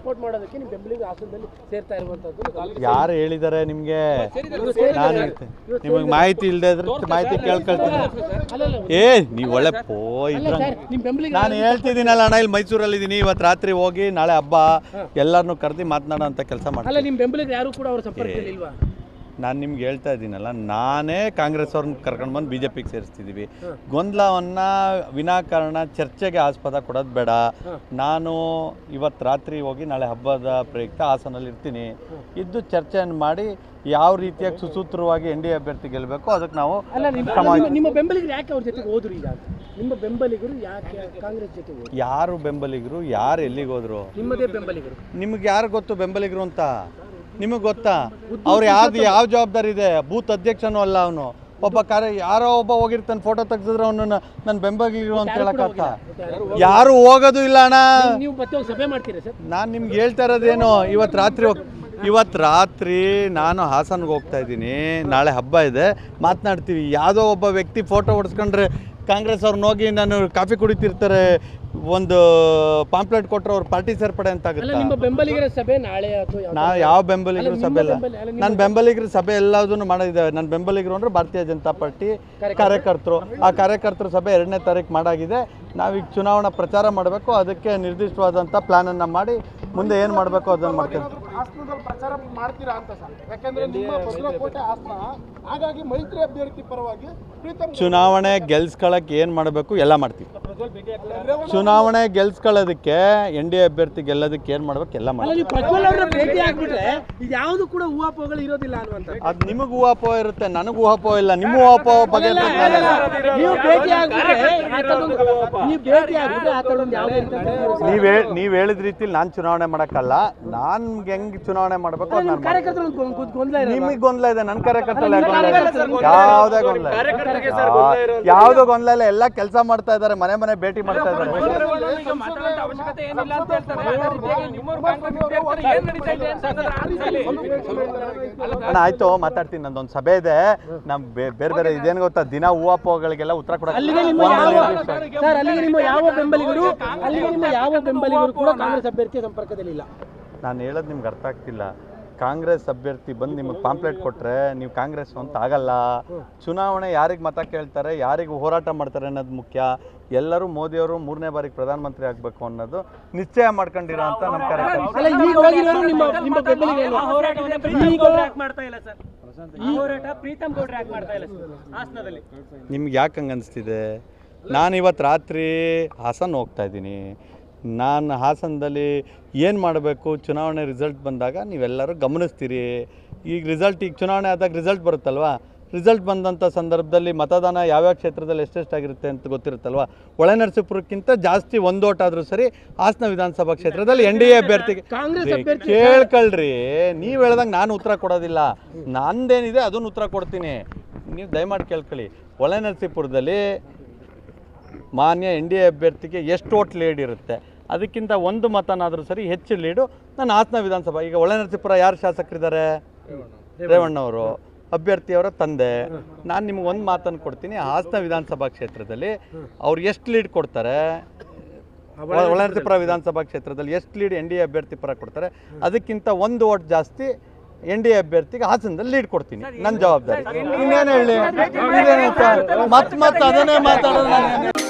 Support ಮಾಡೋದಕ್ಕೆ ನಿಮ್ಮ ಬೆಂಬಲಿಗ ಹಾಸನದಲ್ಲಿ ಸೇರ್ತಾ ಇರುವಂತದ್ದು ಯಾರು ಹೇಳಿದ್ದಾರೆ ನಿಮಗೆ? ನಾನು ನಿಮಗೆ ಮಾಹಿತಿ ಇಲ್ಲದೆ ಇದ್ರೆ ಮಾಹಿತಿ ಕೇಳ್ಕೊಳ್ತೀನಿ. ಏ ನೀವು ಒಳ್ಳೆ ಪೋ ಬೆಂಬಲಿಗ ನಾನು ಹೇಳ್ತಿದ್ದೀನಲ್ಲ ಅಣ್ಣ ಇಲ್ಲಿ ಮೈಸೂರಲ್ಲಿ ಇದ್ದೀನಿ ಇವತ್ತು ರಾತ್ರಿ ಹೋಗಿ ನಾಳೆ ಹಬ್ಬ. ಎಲ್ಲರನ್ನೂ ಕರೆದಿ ಮಾತನಾಡೋ ಅಂತ ಕೆಲಸ ಮಾಡ್ತೀನಿ. ನಿಮ್ಮ ಬೆಂಬಲಿಗರು ಯಾರು ಕೂಡ ಅವ್ರ ಸಂಪರ್ಕದಲ್ಲಿ ಇಲ್ವಾ ನಾನು ನಿಮ್ಗೆ ಹೇಳ್ತಾ ಇದ್ದೀನಲ್ಲ ನಾನೇ ಕಾಂಗ್ರೆಸ್ ಅವ್ರನ್ನ ಕರ್ಕೊಂಡು ಬಂದು ಬಿ ಜೆ ಪಿಗೆ ಸೇರಿಸ್ತಿದ್ದೀವಿ ಗೊಂದಲವನ್ನು ವಿನಾಕಾರಣ ಚರ್ಚೆಗೆ ಆಸ್ಪದ ಕೊಡೋದು ಬೇಡ. ನಾನು ಇವತ್ತು ರಾತ್ರಿ ಹೋಗಿ ನಾಳೆ ಹಬ್ಬದ ಪ್ರಯುಕ್ತ ಹಾಸನಲ್ಲಿ ಇರ್ತೀನಿ. ಇದ್ದು ಚರ್ಚೆಯನ್ನು ಮಾಡಿ ಯಾವ ರೀತಿಯಾಗಿ ಸುಸೂತ್ರವಾಗಿ ಎನ್ ಡಿ ಎ ಅಭ್ಯರ್ಥಿ ಗೆಲ್ಲಬೇಕು ಅದಕ್ಕೆ ನಾವು ನಿಮ್ಮ ಬೆಂಬಲಿಗರು ಯಾಕೆ ಅವ್ರ ಜೊತೆಗೆ ಹೋದ್ರು ಈಗ? ನಿಮ್ಮ ಬೆಂಬಲಿಗರು ಯಾಕೆ ಕಾಂಗ್ರೆಸ್ ಜೊತೆ ಯಾರು ಬೆಂಬಲಿಗರು ಯಾರು ಎಲ್ಲಿಗೆ ಹೋದ್ರು? ನಿಮ್ಮದೇ ಬೆಂಬಲಿಗರು. ನಿಮ್ಗೆ ಯಾರು ಗೊತ್ತು ಬೆಂಬಲಿಗರು ಅಂತ? ನಿಮಗೆ ಗೊತ್ತಾ? ಅವ್ರು ಯಾವ್ದು ಯಾವ ಜವಾಬ್ದಾರಿ ಇದೆ? ಬೂತ್ ಅಧ್ಯಕ್ಷನೂ ಅಲ್ಲ ಅವನು. ಒಬ್ಬ ಕಾರ್ಯ ಯಾರೋ ಒಬ್ಬ ಹೋಗಿರ್ತಾನೆ ಫೋಟೋ ತೆಗ್ಸಿದ್ರೆ ಅವನನ್ನ ನನ್ನ ಬೆಂಬಲಿಗರು ಅಂತ ಹೇಳಕ್ಕಾಗ್ತ ಯಾರು ಹೋಗೋದು ಇಲ್ಲ ಅಣ್ಣ. ನೀವು ಮತ್ತೆ ಹೋಗಿ ಸಭೆ ಮಾಡ್ತೀರಾ ಸರ್? ನಾನು ನಿಮ್ಗೆ ಹೇಳ್ತಾ ಇರೋದೇನು ಇವತ್ತು ರಾತ್ರಿ ಹೋಗ್ ಇವತ್ತು ರಾತ್ರಿ ನಾನು ಹಾಸನ್ಗೆ ಹೋಗ್ತಾ ಇದ್ದೀನಿ. ನಾಳೆ ಹಬ್ಬ ಇದೆ. ಮಾತನಾಡ್ತೀವಿ. ಯಾವುದೋ ಒಬ್ಬ ವ್ಯಕ್ತಿ ಫೋಟೋ ಹೊಡ್ಸ್ಕೊಂಡ್ರೆ ಕಾಂಗ್ರೆಸ್ ಅವ್ರನ್ನ ಹೋಗಿ ನಾನು ಕಾಫಿ ಕುಡಿತಿರ್ತಾರೆ. ಒಂದು ಪಾಂಪ್ಲೆಟ್ ಕೊಟ್ಟರೆ ಅವ್ರು ಪಾರ್ಟಿ ಸೇರ್ಪಡೆ ಅಂತ ಆಗುತ್ತೆ? ನಿಮ್ಮ ಬೆಂಬಲಿಗರ ಸಭೆ ನಾಳೆ ಅಥವಾ ನಾ ಯಾವ ಬೆಂಬಲಿಗರು ಸಭೆ ಇಲ್ಲ. ನನ್ನ ಬೆಂಬಲಿಗರ ಸಭೆ ಎಲ್ಲದನ್ನು ಮಾಡಿದ್ದೇವೆ. ನನ್ನ ಬೆಂಬಲಿಗರು ಅಂದ್ರೆ ಭಾರತೀಯ ಜನತಾ ಪಾರ್ಟಿ ಕಾರ್ಯಕರ್ತರು. ಆ ಕಾರ್ಯಕರ್ತರ ಸಭೆ ಎರಡನೇ ತಾರೀಕು ಮಾಡಾಗಿದೆ. ನಾವೀಗ ಚುನಾವಣಾ ಪ್ರಚಾರ ಮಾಡಬೇಕು. ಅದಕ್ಕೆ ನಿರ್ದಿಷ್ಟವಾದಂಥ ಪ್ಲಾನನ್ನು ಮಾಡಿ ಮುಂದೆ ಏನು ಮಾಡಬೇಕು ಅದನ್ನು ಮಾಡ್ತೇವೆ. ಪ್ರಚಾರ ಮಾಡ್ತೀರಾ ಅಂತ ಸರ್. ಯಾಕಂದ್ರೆ ಹಾಗಾಗಿ ಮೈತ್ರಿ ಅಭ್ಯರ್ಥಿ ಪರವಾಗಿ ಚುನಾವಣೆ ಗೆಲ್ಸ್ಕೊಳಕ್ಕೆ ಏನು ಮಾಡಬೇಕು? ಎಲ್ಲ ಮಾಡ್ತೀವಿ. ಚುನಾವಣೆ ಗೆಲ್ಸ್ಕೊಳ್ಳೋದಕ್ಕೆ ಎನ್ ಡಿ ಎ ಅಭ್ಯರ್ಥಿ ಗೆಲ್ಲೋದಕ್ಕೆ ಏನು ಮಾಡ್ಬೇಕು? ಎಲ್ಲ ಅನ್ನುವಂಥ ಅದು ನಿಮಗೆ ಊಹಾಪೋಹ ಇರುತ್ತೆ ನನಗೆ ಊಹಾಪೋಹ ಇಲ್ಲ ನಿಮ್ಮ ಊಹಾಪೋಹ ಬಗ್ಗೆ ನೀವೇ ನೀವು ಹೇಳಿದ ರೀತಿಲಿ ನಾನು ಚುನಾವಣೆ ಮಾಡಕ್ಕಲ್ಲ ನಾನ್ ಹೆಂಗ್ ಚುನಾವಣೆ ಮಾಡ್ಬೇಕು ನಾನ್ ನಿಮಗ್ ಗೊಂದಲ ಇದೆ ನನ್ನ ಕಾರ್ಯಕರ್ತಲ್ಲ ಯಾವುದೇ ಗೊಂದಲ? ಯಾವ್ದೇ ಗೊಂದಲ ಯಾವ್ದೋ ಯಾ- ಯಾವ್ದು ಗೊಂದಲ ಇಲ್ಲ ಎಲ್ಲ ಕೆಲಸ ಮಾಡ್ತಾ ಇದಾರೆ ಮನೆ ಮನೆ ಭೇಟಿ ಮಾಡ್ತಾ ಇದ್ದಾರೆ. ಅಣ್ಣ ಆಯ್ತು ಮಾತಾಡ್ತೀನಿ. ನಂದೊಂದು ಸಭೆ ಇದೆ. ನಮ್ ಬೇ- ಬೇರೆ ಬೇರೆ ಇದೇನ್ ಗೊತ್ತಾ? ದಿನ ಹೂವಪ್ಪಗಳಿಗೆಲ್ಲ ಉತ್ತರ ಕೊಡ ಸರ್ ಅಲ್ಲಿಗೆ ನಿಮ್ಮ ಯಾವ ಬೆಂಬಲಿಗರು ಅಲ್ಲಿಗೆ ನಿಮ್ಮ ಯಾವ ಬೆಂಬಲಿಗರು ಕೂಡ ಕಾಂಗ್ರೆಸ್ ಅಭ್ಯರ್ಥಿ ಸಂಪರ್ಕದಲ್ಲಿ ಇಲ್ಲ ನಾನು ಹೇಳೋದು ನಿಮ್ಗೆ ಅರ್ಥ ಆಗ್ತಿಲ್ಲ. ಕಾಂಗ್ರೆಸ್ ಅಭ್ಯರ್ಥಿ ಬಂದು ನಿಮಗೆ ಪಾಂಪ್ಲೆಟ್ ಕೊಟ್ಟರೆ ನೀವು ಕಾಂಗ್ರೆಸ್ ಅಂತ ಆಗಲ್ಲ. ಚುನಾವಣೆ ಯಾರಿಗೆ ಮತ ಕೇಳ್ತಾರೆ ಯಾರಿಗೆ ಹೋರಾಟ ಮಾಡ್ತಾರೆ ಅನ್ನೋದು ಮುಖ್ಯ. ಎಲ್ಲರೂ ಮೋದಿಯವರು ಮೂರನೇ ಬಾರಿಗೆ ಪ್ರಧಾನಮಂತ್ರಿ ಆಗಬೇಕು ಅನ್ನೋದು ನಿಶ್ಚಯ ಮಾಡ್ಕೊಂಡಿರೋ ಅಂತ ನಮ್ಮ ಕಾರ್ಯಕ್ರಮ ನಿಮ್ಗೆ ಯಾಕೆ ಹಂಗೆ ಅನಿಸ್ತಿದೆ? ನಾನು ಇವತ್ತು ರಾತ್ರಿ ಹಾಸನ್ ಹೋಗ್ತಾ ಇದ್ದೀನಿ. ನಾನು ಹಾಸನದಲ್ಲಿ ಏನು ಮಾಡಬೇಕು? ಚುನಾವಣೆ ರಿಸಲ್ಟ್ ಬಂದಾಗ ನೀವೆಲ್ಲರೂ ಗಮನಿಸ್ತೀರಿ. ಈಗ ರಿಸಲ್ಟ್ ಈಗ ಚುನಾವಣೆ ಆದಾಗ ರಿಸಲ್ಟ್ ಬರುತ್ತಲ್ವಾ? ರಿಸಲ್ಟ್ ಬಂದಂಥ ಸಂದರ್ಭದಲ್ಲಿ ಮತದಾನ ಯಾವ್ಯಾವ ಕ್ಷೇತ್ರದಲ್ಲಿ ಎಷ್ಟೆಷ್ಟಾಗಿರುತ್ತೆ ಅಂತ ಗೊತ್ತಿರುತ್ತಲ್ವ? ಒಳನರಸೀಪುರಕ್ಕಿಂತ ಜಾಸ್ತಿ ಒಂದು ಓಟ್ ಆದರೂ ಸರಿ ಹಾಸನ ವಿಧಾನಸಭಾ ಕ್ಷೇತ್ರದಲ್ಲಿ ಎನ್ ಡಿ ಎ ಅಭ್ಯರ್ಥಿಗೆ ಕೇಳ್ಕೊಳ್ರಿ. ನೀವು ಹೇಳ್ದಂಗೆ ನಾನು ಉತ್ತರ ಕೊಡೋದಿಲ್ಲ. ನಂದೇನಿದೆ ಅದನ್ನು ಉತ್ತರ ಕೊಡ್ತೀನಿ. ನೀವು ದಯಮಾಡಿ ಕೇಳ್ಕೊಳ್ಳಿ. ಒಳನರಸೀಪುರದಲ್ಲಿ ಮಾನ್ಯ ಎನ್ ಡಿ ಎ ಅಭ್ಯರ್ಥಿಗೆ ಎಷ್ಟು ಓಟ್ ಲೀಡ್ ಇರುತ್ತೆ? ಅದಕ್ಕಿಂತ ಒಂದು ಮತನಾದರೂ ಸರಿ ಹೆಚ್ಚು ಲೀಡು ನಾನು ಹಾಸನ ವಿಧಾನಸಭಾ. ಈಗ ಒಳನರಸೀಪುರ ಯಾರು ಶಾಸಕರಿದ್ದಾರೆ? ರೇವಣ್ಣವರು ಅಭ್ಯರ್ಥಿಯವರ ತಂದೆ. ನಾನು ನಿಮ್ಗೆ ಒಂದು ಮಾತನ್ನು ಕೊಡ್ತೀನಿ. ಹಾಸನ ವಿಧಾನಸಭಾ ಕ್ಷೇತ್ರದಲ್ಲಿ ಅವ್ರು ಎಷ್ಟು ಲೀಡ್ ಕೊಡ್ತಾರೆ? ಒಳ- ಒಳನರಸೀಪುರ ವಿಧಾನಸಭಾ ಕ್ಷೇತ್ರದಲ್ಲಿ ಎಷ್ಟು ಲೀಡ್ ಎನ್ ಡಿ ಎ ಅಭ್ಯರ್ಥಿ ಪರ ಕೊಡ್ತಾರೆ? ಅದಕ್ಕಿಂತ ಒಂದು ಓಟ್ ಜಾಸ್ತಿ ಎನ್ ಡಿ ಎ ಅಭ್ಯರ್ಥಿಗೆ ಹಾಸನದಲ್ಲಿ ಲೀಡ್ ಕೊಡ್ತೀನಿ. ನನ್ನ ಜವಾಬ್ದಾರಿ. ಇನ್ನೇನು ಹೇಳಿ? ಮತ್ತೆ ಮತ್ತೆ ಅದನ್ನೇ ಮಾತಾಡೋದು